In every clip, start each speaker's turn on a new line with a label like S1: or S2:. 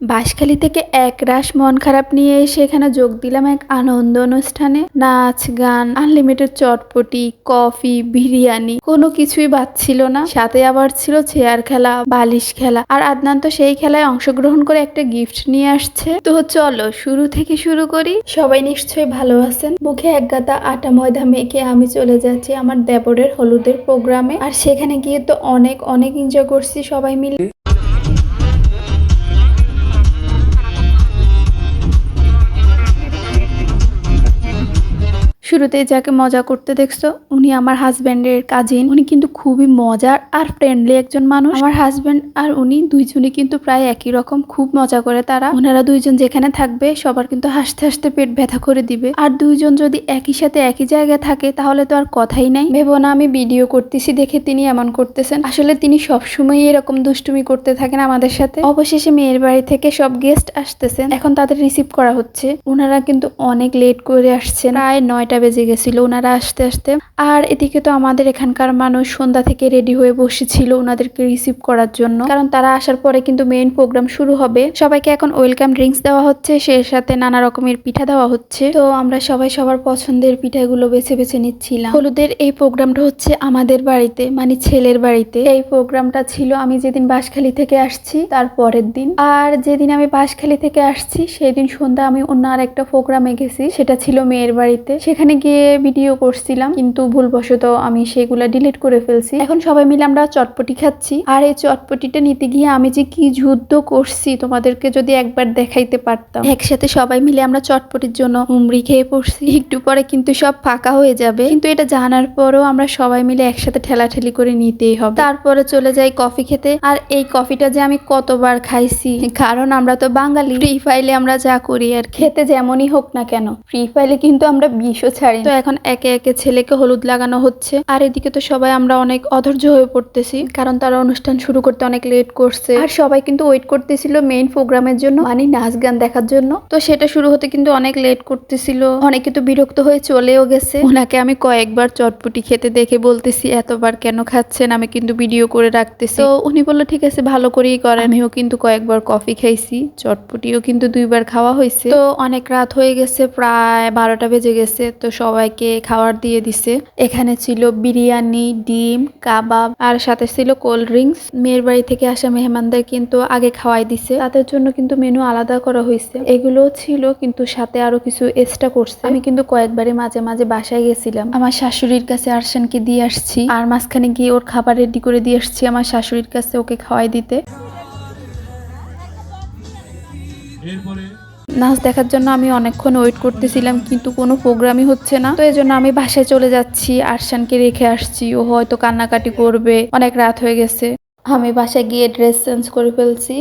S1: বাঁশখালী থেকে এক রাশ মন খারাপ নিয়ে এসে এখানে যোগ দিলাম এক আনন্দ অনুষ্ঠানে। নাচ, গান আনলিমিটেড চটপটি, কফি, বিরিয়ানি, কোনো কিছুই বাদ ছিল না। সাথে আবার ছিল চেয়ার খেলা, বালিশ খেলা। আর আদনান তো সেই খেলায় অংশগ্রহণ করে একটা গিফট নিয়ে আসছে। তো চলো, শুরু থেকে শুরু করি। সবাই নিশ্চয়ই ভালো আছেন। মুখে এক গাদা আটা ময়দা মেখে আমি চলে যাচ্ছি আমার দেবরের হলুদের প্রোগ্রামে। আর সেখানে গিয়ে তো অনেক অনেক এনজয় করছি সবাই মিলে। শুরুতেই যাকে মজা করতে দেখছ, উনি আমার হাজব্যান্ডের কাজিন উনি কিন্তু খুবই মজার আর ফ্রেন্ডলি একজন মানুষ। আমার হাজব্যান্ড আর উনি দুইজনই কিন্তু প্রায় একই রকম খুব মজা করে তারা। ওনারা দুইজন যেখানে থাকবে, সবার কিন্তু হাসতে হাসতে পেট ব্যথা করে দিবে। আর দুইজন যদি একই সাথে একই জায়গায় থাকে, তাহলে তো আর কথাই নাই। ভেবো না, আমি ভিডিও করতেছি দেখে তিনি এমন করতেছেন। আসলে তিনি সবসময় এরকম দুষ্টুমি করতে থাকেন আমাদের সাথে। অবশেষে মেয়ের বাড়ি থেকে সব গেস্ট আসতেছেন। এখন তাদের রিসিভ করা হচ্ছে। ওনারা কিন্তু অনেক লেট করে আসছেন। প্রায় নয়টা বেজে গেছিল ওনারা আসতে আসতে। আর এদিকে তো আমাদের এখানকার মানুষ সন্ধ্যা থেকে রেডি হয়ে বসেছিল ওনাদেরকে রিসিভ করার জন্য। কারণ তারা আসার পরে কিন্তু মেইন প্রোগ্রাম শুরু হবে। সবাইকে এখন ওয়েলকাম ড্রিঙ্কস দেওয়া হচ্ছে সে সাথে নানা রকমের পিঠা দেওয়া হচ্ছে। তো আমরা সবাই সবার পছন্দের পিঠাগুলো বেছে বেছে নিচ্ছিলাম। হলুদের এই প্রোগ্রামটা হচ্ছে আমাদের বাড়িতে মানে ছেলের বাড়িতে। এই প্রোগ্রামটা ছিল, আমি যেদিন বাঁশখালী থেকে আসছি, তার পরের দিন। আর যেদিন আমি বাঁশখালী থেকে আসছি, সেদিন সন্ধ্যা আমি অন্য আর একটা প্রোগ্রামে গেছি, সেটা ছিল মেয়ের বাড়িতে। সেখানে গিয়ে ভিডিও করছিলাম, কিন্তু ভুলবশত আমি সেগুলা ডিলিট করে ফেলছি। এখন সবাই মিলে আমরা চটপটি খাচ্ছি। আর এই চটপটিটা নিতে গিয়ে আমি যে কি যুদ্ধ করছি তোমাদেরকে যদি একবার দেখাইতে পারতাম। একসাথে সবাই মিলে আমরা চটপটির জন্য হুমড়ি খেয়ে পড়ছি। একটু পরে কিন্তু সব ফাঁকা হয়ে যাবে। কিন্তু এটা জানার পরও আমরা সবাই মিলে একসাথে ঠেলাঠেলি করে নিতেই হবে। তারপরে চলে যাই কফি খেতে। আর এই কফিটা যে আমি কতবার খাইছি, কারণ আমরা তো বাঙালি। ফ্রি ফাইলে আমরা যা করি আর খেতে যেমনই হোক না কেন ফ্রি ফাইলে কিন্তু আমরা বিষও ছাড়ি। তো এখন একে একে ছেলেকে হলুদ লাগানো হচ্ছে। আর এদিকে তো সবাই আমরা অনেক অধৈর্য হয়ে পড়তেছি, কারণ তারা অনুষ্ঠান শুরু করতে অনেক লেট করছে। আর সবাই কিন্তু ওয়েট করতেছিল মেইন প্রোগ্রামের জন্য মানে নাচ গান দেখার জন্য। তো সেটা শুরু হতে কিন্তু অনেক লেট করতেছিল। অনেকে তো বিরক্ত হয়ে চলেও গেছে। ওনাকে আমি কয়েকবার চটপটি খেতে দেখে বলতেছি, এতবার কেন খাচ্ছেন? আমি কিন্তু ভিডিও করে রাখতেছি। তো উনি বলল, ঠিক আছে, ভালো করেই করে আমিও কিন্তু কয়েকবার কফি খাইছি। চটপটিও কিন্তু দুইবার খাওয়া হয়েছে তো অনেক রাত হয়ে গেছে, প্রায় বারোটা বেজে গেছে। তো সবাইকে খাবার দিয়ে দিছে। এখানে ছিল বিরিয়ানি, ডিম, কাবাব, আর সাথে ছিল কোল্ড ড্রিঙ্কস। মেয়ের বাড়ি থেকে আসা মেহমানদের কিন্তু আগে খাওয়াই দিছে। তাদের জন্য কিন্তু মেনু আলাদা করা হয়েছে এগুলো ছিল, কিন্তু সাথে আরও কিছু এক্সট্রা করছে। আমি কিন্তু কয়েকবারই মাঝে মাঝে বাসায় গেছিলাম। আমার শাশুড়ির কাছে আরশানকে দিয়ে আসছি। আর মাঝখানে গিয়ে ওর খাবার রেডি করে দিয়ে আসছি আমার শাশুড়ির কাছে ওকে খাওয়াই দিতে।
S2: এরপরে
S1: নাচ দেখার জন্য আমি অনেকক্ষণ ওয়েট করতেছিলাম, কিন্তু কোনো প্রোগ্রামই হচ্ছে না। তো এই জন্য আমি বাসায় চলে যাচ্ছি, আরশানকে রেখে আসছি। ও হয়তো কান্নাকাটি করবে, অনেক রাত হয়ে গেছে। আমি বাসায় গিয়ে ড্রেস চেঞ্জ করে ফেলছি।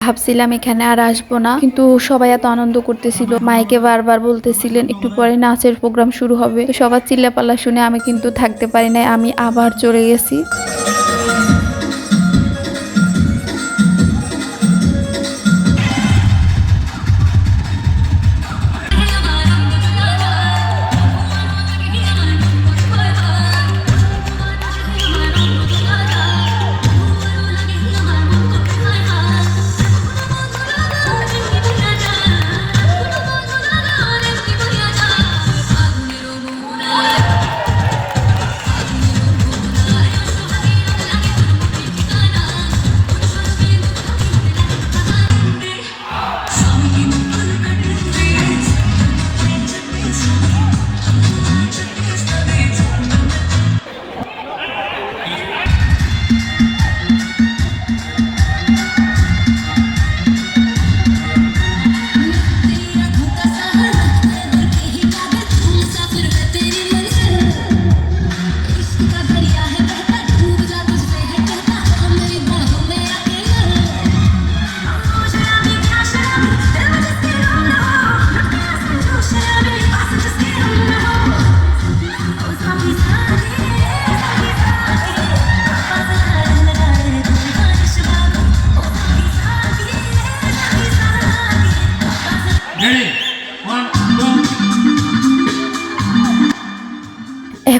S1: ভাবছিলাম এখানে আর আসব না, কিন্তু সবাই এত আনন্দ করতেছিল। মাইকে বারবার বলতেছিলেন, একটু পরে নাচের প্রোগ্রাম শুরু হবে। সবার চিল্লাপাল্লা শুনে আমি কিন্তু থাকতে পারি নাই, আমি আবার চলে গেছি।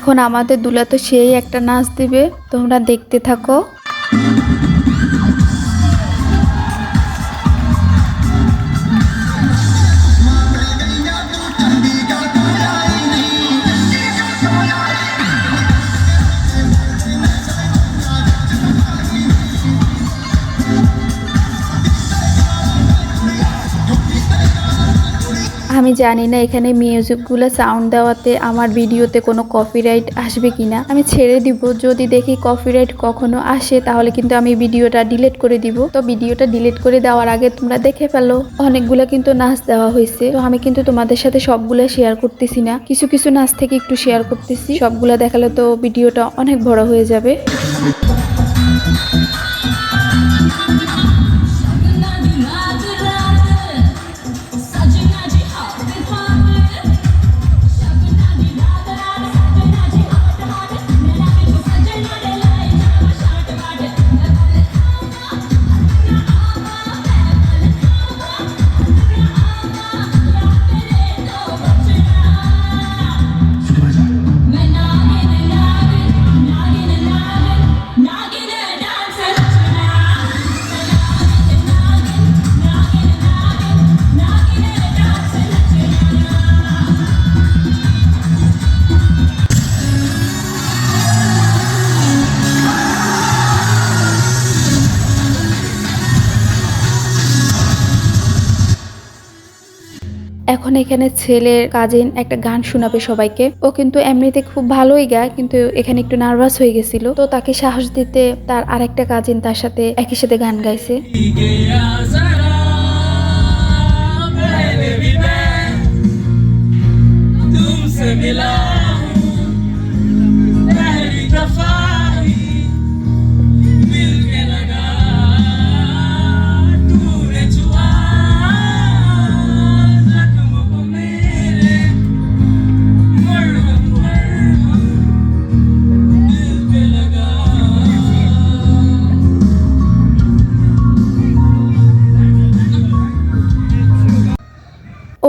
S1: এখন আমাদের দুলা তো সেই একটা নাচ দিবে তোমরা দেখতে থাকো। আমি জানি না এখানে মিউজিকগুলো সাউন্ড দেওয়াতে আমার ভিডিওতে কোনো কপিরাইট আসবে কিনা। আমি ছেড়ে দিব, যদি দেখি কপিরাইট কখনো আসে, তাহলে কিন্তু আমি ভিডিওটা ডিলিট করে দিব। তো ভিডিওটা ডিলিট করে দেওয়ার আগে তোমরা দেখে ফেলো, অনেকগুলো কিন্তু নাচ দেওয়া হয়েছে। তো আমি কিন্তু তোমাদের সাথে সবগুলো শেয়ার করতেছি না। কিছু কিছু নাচ থেকে একটু শেয়ার করতেছি। সবগুলো দেখালে তো ভিডিওটা অনেক বড় হয়ে যাবে। এখন এখানে ছেলের কাজিন একটা গান শোনাবে সবাইকে। ও কিন্তু এমনিতে খুব ভালোই গায়, কিন্তু এখানে একটু নার্ভাস হয়ে গেছিল। তো তাকে সাহস দিতে তার আরেকটা কাজিন তার সাথে একই সাথে গান গাইছে।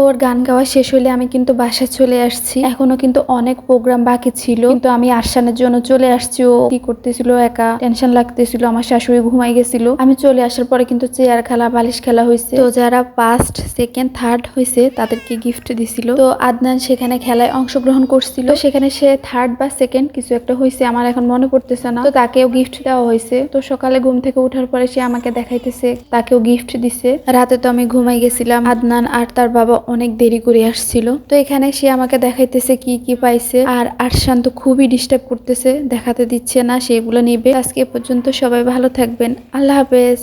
S1: ওর গান গাওয়া শেষ হলে আমি কিন্তু বাসায় চলে আসছি। এখনও কিন্তু অনেক প্রোগ্রাম বাকি ছিল। কিন্তু আমি আসানের জন্য চলে আসছি। ও কি করতেছিল, একা টেনশন লাগতেছিল, আমার শাশুড়ি ঘুমাই গেছিল। আমি চলে আসার পরে কিন্তু চেয়ার খেলা, বালিশ খেলা হয়েছে তো যারা ফার্স্ট সেকেন্ড থার্ড হয়েছে তাদেরকে গিফট দিছিল। তো আদনান সেখানে খেলায় অংশগ্রহণ করছিল। সেখানে সে থার্ড বা সেকেন্ড কিছু একটা হয়েছে আমার এখন মনে পড়তেছে না। তো তাকেও গিফট দেওয়া হয়েছে তো সকালে ঘুম থেকে ওঠার পরে সে আমাকে দেখাইতেছে, তাকেও গিফট দিছে। রাতে তো আমি ঘুমাই গেছিলাম। আদনান আর তার বাবা অনেক দেরি করে আসছিল। তো এখানে সে আমাকে দেখাইতেছে কি কি পাইছে। আর আরশান তো খুবই ডিস্টার্ব করতেছে, দেখাতে দিচ্ছে না সেগুলো নিবে। আজকে পর্যন্ত সবাই ভালো থাকবেন। আল্লাহ হাফেজ।